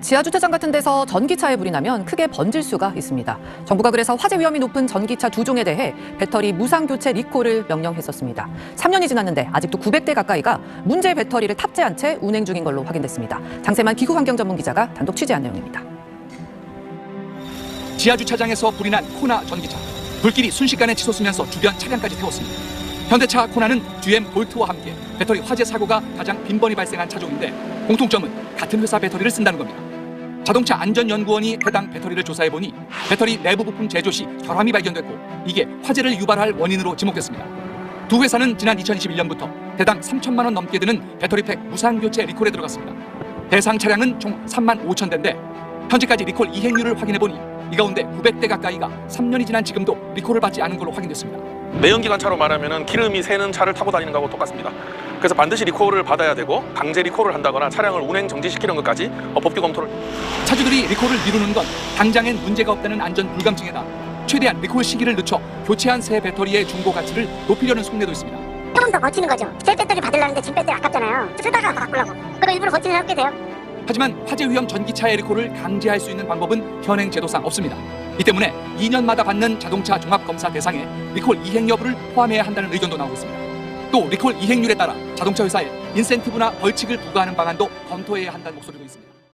지하주차장 같은 데서 전기차에 불이 나면 크게 번질 수가 있습니다. 정부가 그래서 화재 위험이 높은 전기차 두 종에 대해 배터리 무상 교체 리콜을 명령했었습니다. 3년이 지났는데 아직도 900대 가까이가 문제 배터리를 탑재한 채 운행 중인 걸로 확인됐습니다. 장세만 기후 환경 전문 기자가 단독 취재한 내용입니다. 지하 주차장에서 불이 난 코나 전기차. 불길이 순식간에 치솟으면서 주변 차량까지 태웠습니다. 현대차 코나는 GM 볼트와 함께 배터리 화재 사고가 가장 빈번히 발생한 차종인데 공통점은 같은 회사 배터리를 쓴다는 겁니다. 자동차 안전연구원이 해당 배터리를 조사해 보니 배터리 내부 부품 제조 시 결함이 발견됐고 이게 화재를 유발할 원인으로 지목됐습니다. 두 회사는 지난 2021년부터 대당 3천만 원 넘게 드는 배터리팩 무상 교체 리콜에 들어갔습니다. 대상 차량은 총 3만 5천 대인데 현재까지 리콜 이행률을 확인해 보니 이 가운데 900대 가까이가 3년이 지난 지금도 리콜을 받지 않은 걸로 확인됐습니다. 내연기관차로 말하면 기름이 새는 차를 타고 다니는 거하고 똑같습니다. 그래서 반드시 리콜을 받아야 되고 강제 리콜을 한다거나 차량을 운행 정지시키는 것까지 어, 법규 검토를 차주들이 리콜을 미루는 건 당장엔 문제가 없다는 안전 불감증에다 최대한 리콜 시기를 늦춰 교체한 새 배터리의 중고 가치를 높이려는 속내도 있습니다. 조금 더 버티는 거죠. 새 배터리 받으려는데 진 배터리 아깝잖아요. 쓰다가 바꾸려고. 그럼 일부러 버티는 하게 돼요. 하지만 화재 위험 전기차의 리콜을 강제할 수 있는 방법은 현행 제도상 없습니다. 이 때문에 2년마다 받는 자동차 종합 검사 대상에 리콜 이행 여부를 포함해야 한다는 의견도 나오고 있습니다. 또 리콜 이행률에 따라 자동차 회사에 인센티브나 벌칙을 부과하는 방안도 검토해야 한다는 목소리도 있습니다.